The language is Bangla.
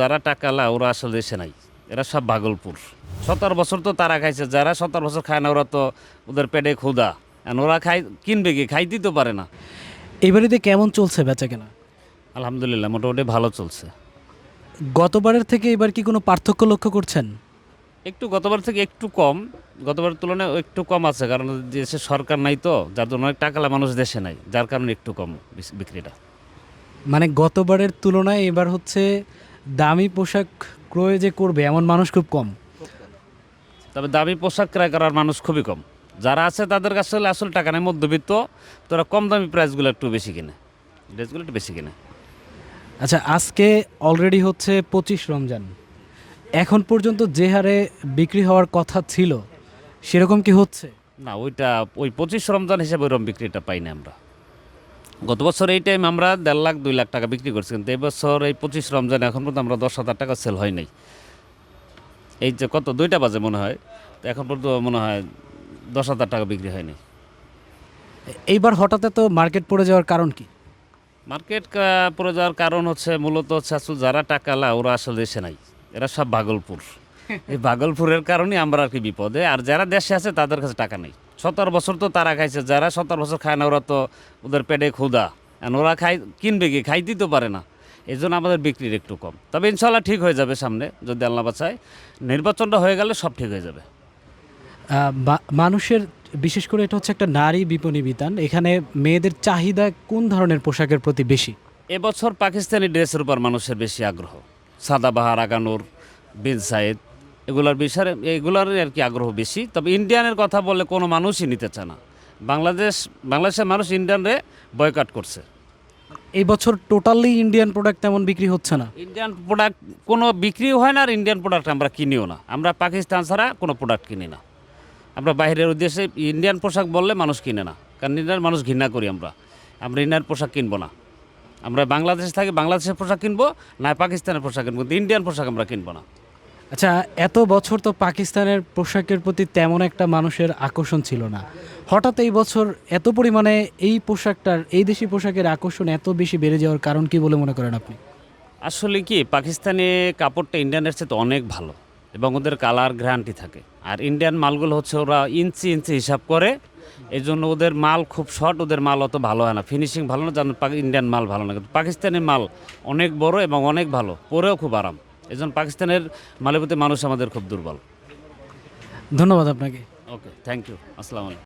যারা টাকালা ওরা আসলে দেশে নাই। এরা সব ভাগলপুর। সতেরো বছর তো তারা খাইছে যারা সতেরো বছর খায় না ওরা তো ওদের পেটে ক্ষুদা ওরা খাই কিনবে কি? খাইতেই তো পারে না। এই বাড়িতে কেমন চলছে বেচা কেনা আলহামদুলিল্লাহ মোটামুটি ভালো চলছে। গতবারের থেকে এবার কি কোনো পার্থক্য লক্ষ্য করছেন? একটু গতবার থেকে একটু কম। গতবারের তুলনায় একটু কম আছে কারণ দেশে সরকার নাই তো যার জন্য অনেক টাকালা মানুষ দেশে নাই যার কারণে একটু কম বিক্রিটা মানে গতবারের তুলনায় এবার হচ্ছে দামি পোশাক ক্রয় যে করবে এমন মানুষ খুব কম। তবে দামি পোশাক ক্রয় করার মানুষ খুবই কম। যারা আছে তাদের কাছে হলে আসলে টাকা নেই মধ্যবিত্ত তোরা কম দামি প্রাইসগুলো একটু বেশি কিনে। ড্রেসগুলো একটু বেশি কিনে। আচ্ছা আজকে অলরেডি হচ্ছে পঁচিশ রমজান। এখন পর্যন্ত যে হারে বিক্রি হওয়ার কথা ছিল সেরকম কি হচ্ছে? না ওইটা ওই পঁচিশ রমজান হিসেবে ওইরকম বিক্রিটা পাই না আমরা। গত বছর এই টাইম আমরা দেড় লাখ দুই লাখ টাকা বিক্রি করছি কিন্তু এবছর এই পঁচিশ রমজান এখন পর্যন্ত আমরা দশ হাজার টাকা সেল হয় নাই। এই যে কত দুইটা বাজে মনে হয় তো এখন পর্যন্ত মনে হয় দশ হাজার টাকা বিক্রি হয়নি এইবার হঠাৎ তো মার্কেট পড়ে যাওয়ার কারণ কি? মার্কেট পড়ে যাওয়ার কারণ হচ্ছে মূলত হচ্ছে যারা টাকালা ওরা আসলে দেশে নাই এরা সব ভাগলপুর। এই ভাগলপুরের কারণে আমরা আর কি বিপদে। আর যারা দেশে আছে তাদের কাছে টাকা নেই। সতেরো বছর তো তারা খাইছে। যারা সতেরো বছর খায় না ওরা তো ওদের পেটে ক্ষুদা আর ওরা খাই কিনবে কি? খাইতেই তো পারে না। এই জন্য আমাদের বিক্রির একটু কম। তবে ইনশাল্লাহ ঠিক হয়ে যাবে সামনে যদি আল্লাহ বাঁচায় নির্বাচনটা হয়ে গেলে সব ঠিক হয়ে যাবে। মানুষের বিশেষ করে এটা হচ্ছে একটা নারী বিপণী বিতান। এখানে মেয়েদের চাহিদা কোন ধরনের পোশাকের প্রতি বেশি? এবছর পাকিস্তানি ড্রেসের উপর মানুষের বেশি আগ্রহ। সাদাবাহার আগানোর বিন সাইদ। এগুলার বিষয়ে এগুলার আর কি আগ্রহ বেশি। তবে ইন্ডিয়ানের কথা বললে কোনো মানুষই নিতে চায় না। বাংলাদেশ বাংলাদেশের মানুষ ইন্ডিয়ানরে বয়কাট করছে। এই বছর টোটালি ইন্ডিয়ান প্রোডাক্ট তেমন বিক্রি হচ্ছে না। ইন্ডিয়ান প্রোডাক্ট কোনো বিক্রিও হয় না আর ইন্ডিয়ান প্রোডাক্ট আমরা কিনিও না। আমরা পাকিস্তান ছাড়া কোনো প্রোডাক্ট কিনি না। আমরা বাইরের উদ্দেশ্যে ইন্ডিয়ান পোশাক বললে মানুষ কিনে না। কারণ ইন্ডিয়ান মানুষ ঘৃণা করি আমরা। আমরা ইন্ডিয়ান পোশাক কিনবো না। আমরা বাংলাদেশে থাকি বাংলাদেশের পোশাক কিনবো না পাকিস্তানের পোশাক কিনবো। কিন্তু ইন্ডিয়ান পোশাক আমরা কিনবো না। আচ্ছা এত বছর তো পাকিস্তানের পোশাকের প্রতি তেমন একটা মানুষের আকর্ষণ ছিল না। হঠাৎ এই বছর এত পরিমাণে এই পোশাকটার, এই দেশি পোশাকের আকর্ষণ এত বেশি বেড়ে যাওয়ার কারণ কি বলে মনে করেন আপনি? আসলে কি, পাকিস্তানে কাপড়টা ইন্ডিয়ানের চেয়ে অনেক ভালো এবং ওদের কালার গ্যারান্টি থাকে। আর ইন্ডিয়ান মালগুলো হচ্ছে ওরা ইঞ্চি ইঞ্চি হিসাব করে এই জন্য ওদের মাল খুব শর্ট, ওদের মাল অত ভালো হয় না। ফিনিশিং ভালো না, যেন ইন্ডিয়ান মাল ভালো না। কিন্তু পাকিস্তানি মাল অনেক বড় এবং অনেক ভালো, পরেও খুব আরাম। এই জন্য পাকিস্তানের মালের মানুষ আমাদের খুব দুর্বল। ধন্যবাদ আপনাকে। ওকে থ্যাংক ইউ আসসালামু আলাইকুম।